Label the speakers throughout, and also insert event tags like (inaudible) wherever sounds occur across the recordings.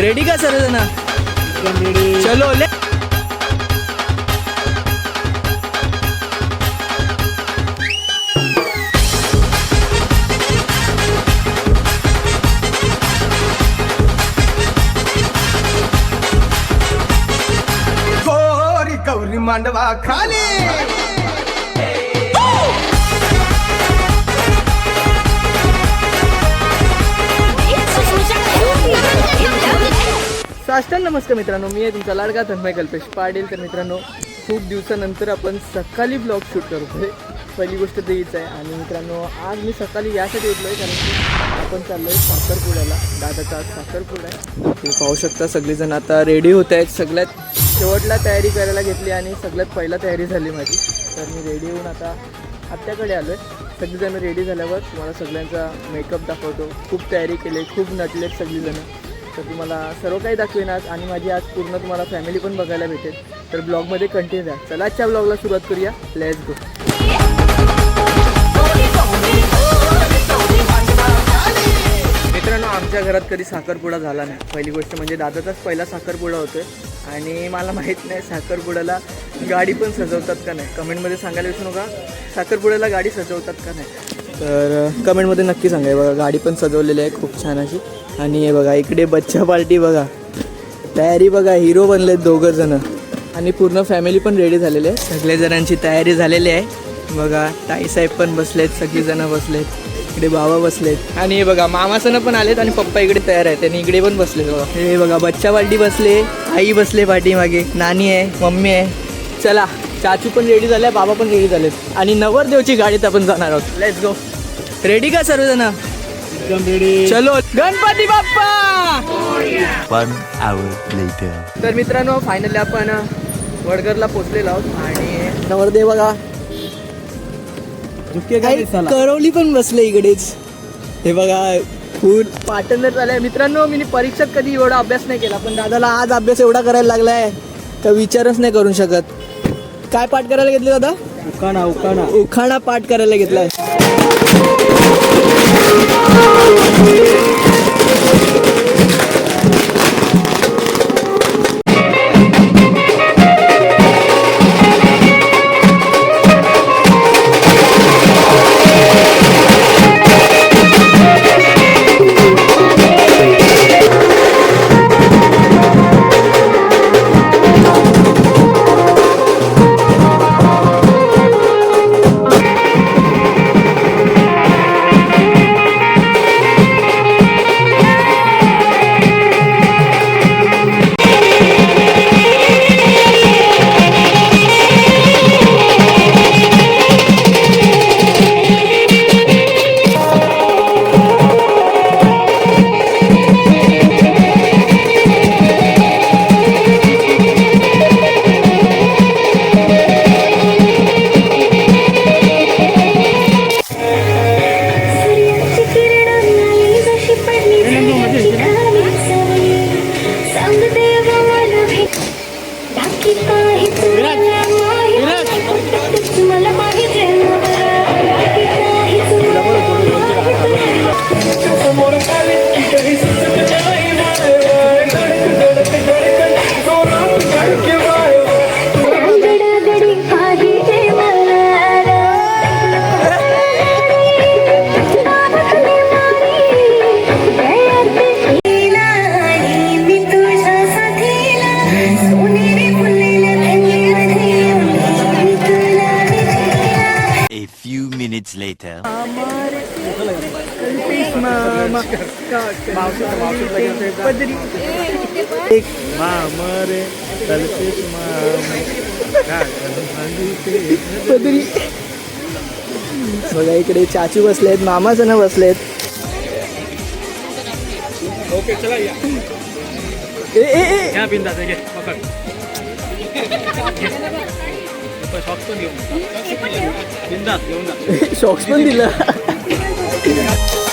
Speaker 1: Ready का सर्वजण चलो ले
Speaker 2: गोरी गौरी मांडवा खाली
Speaker 1: साष्टांग नमस्कार मित्रांनो. मी आहे तुमचा लाडका तन्मय कल्पेश पाटील. तर मित्रांनो खूप दिवसानंतर आपण सकाळी ब्लॉग शूट करतोय पहिली गोष्ट तर हीच आहे. आणि मित्रांनो आज मी सकाळी यासाठी उठलो आहे कारण की आपण चाललो आहे साखरपुड्याला. दादाचा आज साखरपुडा आहे. तुम्ही पाहू शकता सगळेजण आता रेडी होत आहेत. सगळ्यात शेवटला तयारी करायला घेतली आणि सगळ्यात पहिला तयारी झाली माझी. तर मी रेडी होऊन आता आत्याकडे आलो आहे सगळीजणं रेडी झाल्यावर तुम्हाला सगळ्यांचा मेकअप दाखवतो. खूप तयारी केली खूप नटलेत सगळीजणं. तर तुम्हाला सर्व काही दाखवेन आज आणि माझी आज पूर्ण तुम्हाला फॅमिली पण बघायला भेटेल. तर ब्लॉगमध्ये कंटिन्यू द्या. चला आजच्या ब्लॉगला सुरुवात करूया. लेट्स गो मित्रांनो आमच्या घरात कधी साखरपुडा झाला नाही. पहिली गोष्ट म्हणजे दादाचाच पहिला साखरपुडा होतोय. आणि मला माहीत नाही साखरपुड्याला गाडी पण सजवतात का नाही. कमेंटमध्ये सांगायला विसरू नका. साखरपुड्याला गाडी सजवतात का नाही. तर कमेंटमध्ये नक्की सांगा. बघा गाडी पण सजवलेली आहे. खूप छान अशी. आणि हे बघा इकडे बच्चा पार्टी बघा. तयारी बघा हिरो बनलेत दोघं जण. आणि पूर्ण फॅमिली पण रेडी झालेले आहे सगळे जणांची तयारी झालेली आहे. बघा ताईसाहेब पण बसलेत सगळी जण बसलेत. इकडे बाबा बसलेत. आणि हे बघा मामासनं पण आलेत आणि पप्पा इकडे तयार आहेत. आणि इकडे पण बसलेत बघा. हे बघा बच्चा पार्टी बसले आई बसले पाठीमागे नानी आहे मम्मी आहे. चला चाचू पण रेडी झाल्या बाबा पण रेडी झालेत. आणि नवरदेवची गाडीत आपण जाणार आहोत. लेट्स गो रेडी का सर्वजण? चलो. Ganpati Bappa!
Speaker 3: One hour later.
Speaker 1: तर मित्रांनो फायनली आपण वडगरला पोचलेलो आहोत आणि नवरदेव बघा.
Speaker 2: झुके
Speaker 1: काही करवली पण बसले इकडेच. हे बघा फूल. पाटणर झालंय मित्रांनो मी परीक्षेत कधी एवढा अभ्यास नाही केला पण दादाला आज अभ्यास एवढा करायला लागलाय तर विचारच नाही करू शकत. काय पाठ करायला घेतले दादा?
Speaker 2: उकाना उकाना
Speaker 1: उखाणा पाठ करायला घेतलाय.
Speaker 3: Thank you.
Speaker 1: एक
Speaker 2: मामरे कल्पित
Speaker 1: पदरी. बघा इकडे चाचू बसलेत मामा जण बसलेत.
Speaker 2: ओके चला या.
Speaker 1: ए ए ए.
Speaker 2: या बिंदास घे पकड. शॉक्स पण घेऊन. बिंदास घेऊन जा. (laughs)
Speaker 1: शॉक्स पण दिलं. (laughs)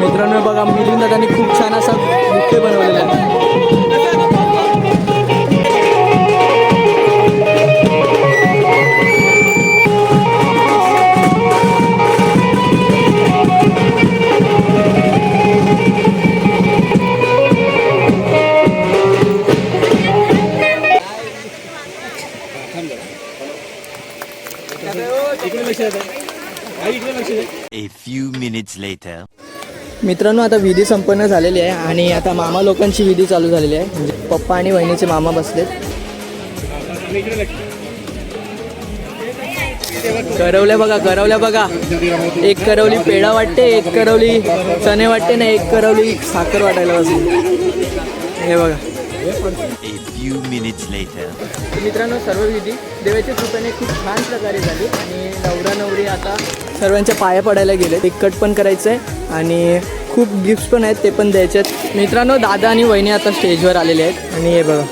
Speaker 1: मित्रांनो बघा मिलिंदा त्यांनी खूप छान असा बुके बनवलेला
Speaker 3: आहे. Minutes later.
Speaker 1: मित्रांनो आता विधी संपन्न झालेली आहे आणि आता मामा लोकांची विधी चालू झालेली आहे. म्हणजे पप्पा आणि वहिनीचे मामा बसलेत. करवल्या बघा करवल्या बघा. एक करवली पेढा वाटते एक करवली चणे वाटते ना एक करवली साखर वाटायला बसली. हे बघा. मित्रांनो सर्व विधी देवाच्या कृपेने खूप छान प्रकारे झाली आणि नवरा नवरी आता सर्वांच्या पाया पडायला गेले एक कट पण करायचं आहे आणि खूप गिफ्ट्स पण आहेत ते पण द्यायचे आहेत मित्रांनो दादा आणि वहिनी आता स्टेजवर आलेले आहेत. आणि हे बघा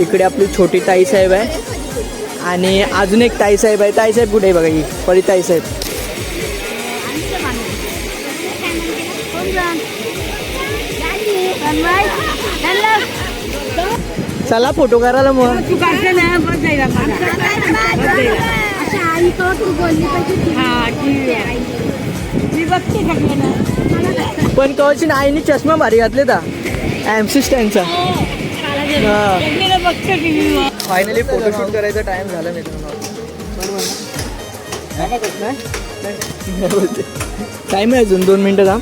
Speaker 1: इकडे आपली छोटी ताईसाहेब आहे. आणि अजून एक ताईसाहेब आहे. ताईसाहेब कुठे आहे बघा ही? परी ताईसाहेब चला फोटो करायला मग.
Speaker 4: तू काढते ना बस हा
Speaker 1: पण कवची आईने चष्मा भारी घातले ता एमसी स्टँडचा हा फायनली फोटोशूट करायचा टाइम झाला मित्रांनो. टाईम आहे अजून दोन मिनटं थांब.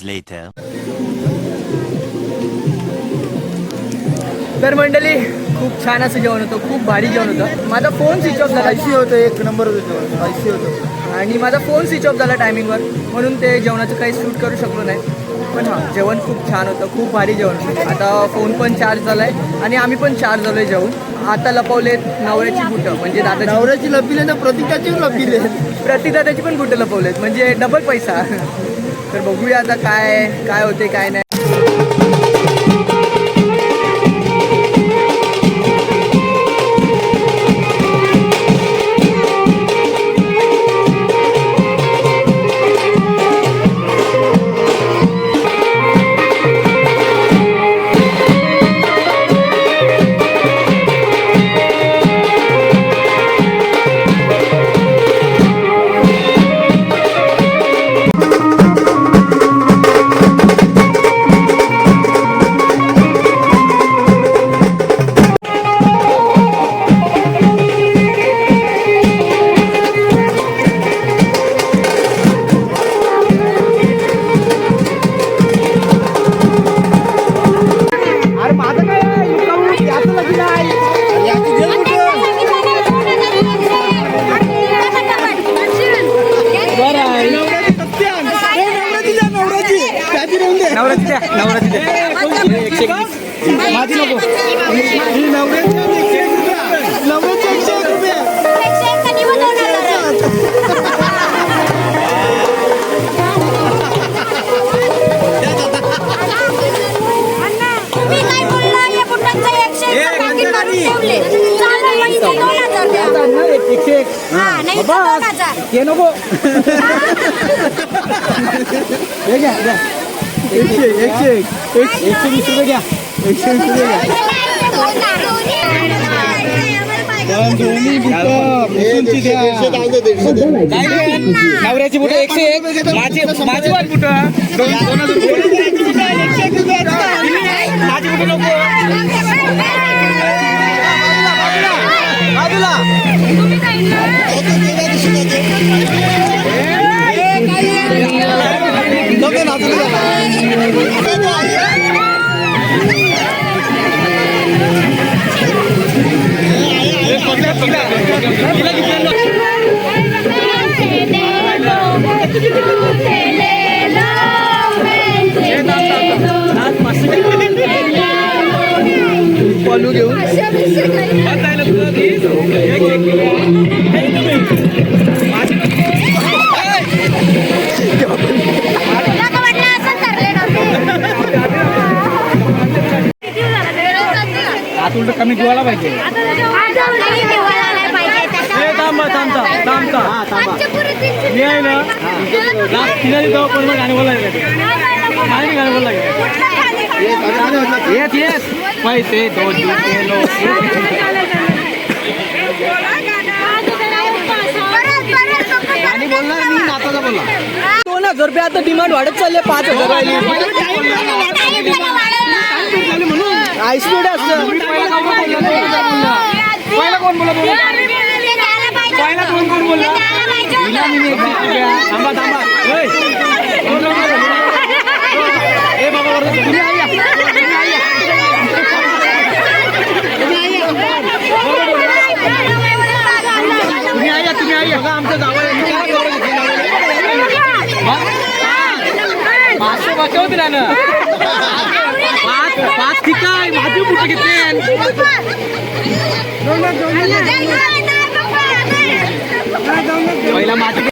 Speaker 3: Minutes later.
Speaker 1: तर मंडळी खूप छान असं जेवण होतं खूप भारी जेवण होतं. माझा फोन स्विच ऑफ झाला.
Speaker 5: ऐंशी होतं एक नंबर होतं ऐंशी होतं.
Speaker 1: आणि माझा फोन स्विच ऑफ झाला टायमिंगवर म्हणून ते जेवणाचं काही शूट करू शकलो नाही. पण हां जेवण खूप छान होतं खूप भारी जेवण होतं. आता फोन पण चार्ज झाला आहे आणि आम्ही पण चार्ज झालो आहे जेवून. आता लपवलेत नवऱ्याची बुटं म्हणजे दादाची
Speaker 5: नवऱ्याची लपीले तर प्रतीकाची लपीले.
Speaker 1: प्रतिदादाची पण बुटं लपवलेत म्हणजे डबल पैसा. तर बघूया आता काय काय होते काय नाही.
Speaker 4: हा, नाही तर.
Speaker 2: ते नको हे घ्या घ्या एकशे एकशे एक एक- एकशे वीस रुपये घ्या एकशे वीस रुपये घ्या दोन्ही बुटं मुसूंची द्या. काय? नवऱ्याची बुटं एकशे एक माझी माझी वाट बुटं दोन दोन हजार रुपये. माझी बुटं नको
Speaker 1: पलू घेऊन
Speaker 2: आता उलट कमी जीवाला पाहिजे. थांब थांब थांब थांब थांब. मी आहे ना लास्ट तिला देतो पण मग गाणी बोलायला लागेल नाही गाणी बोलायला लागेल येत येत पैसे दोन आणि बोलणार मी नाताचा बोलला
Speaker 1: दोन हजार रुपये आता डिमांड वाढत चालले पाच हजार आईस्पीड असतं.
Speaker 2: पहिला कोण बोला बोला पहिला कोण कोण बोलला. थांबा थांबा. बचाव दिला ना पाच पाच ठीक आहे माझी कुठे घेतले पहिला माझी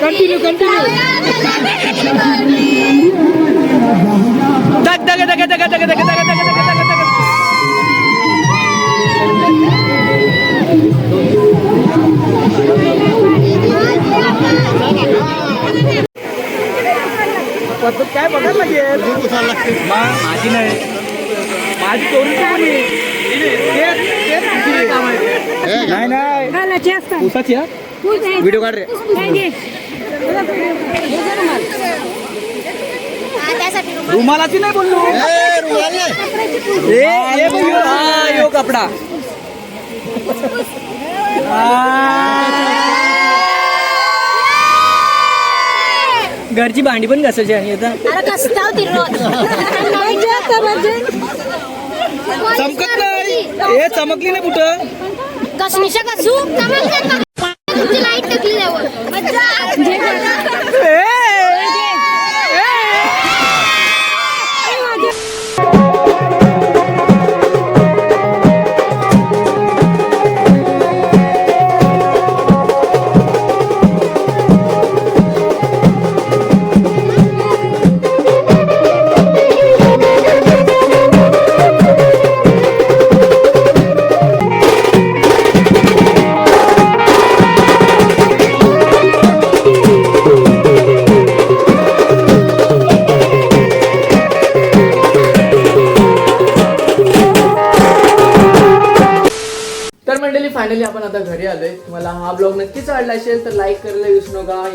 Speaker 4: कंटिन्यू
Speaker 1: धक धक धक धक धक धक धक धक धक
Speaker 2: पद्धत काय बघायला लागेल मा- माझी नाही. माझी चोरीची कोणी. नाही नाही. उसाची हा? व्हिडिओ काढ रे. रुमालाची नाही बोललो.
Speaker 1: ए ए भैया, हा यो कपडा. घरची भांडी पण घासायची आणि आता
Speaker 2: चमकत नाही. हे चमकली नाही कुठं?
Speaker 4: कसनिशा कसू तुमची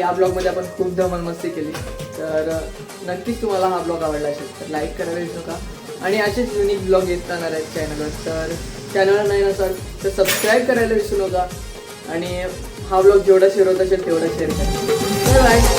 Speaker 1: या ब्लॉगमध्ये आपण खूप धमाल मस्ती केली. तर नक्कीच तुम्हाला हा ब्लॉग आवडला असेल तर लाईक करायला विसरू नका. आणि असेच युनिक ब्लॉग येत राहणार आहेत चॅनलवर तर चॅनलवर नाही नसाल तर सबस्क्राईब करायला विसरू नका. आणि हा ब्लॉग जेवढा शेअर होत असेल तेवढा शेअर करा. बाय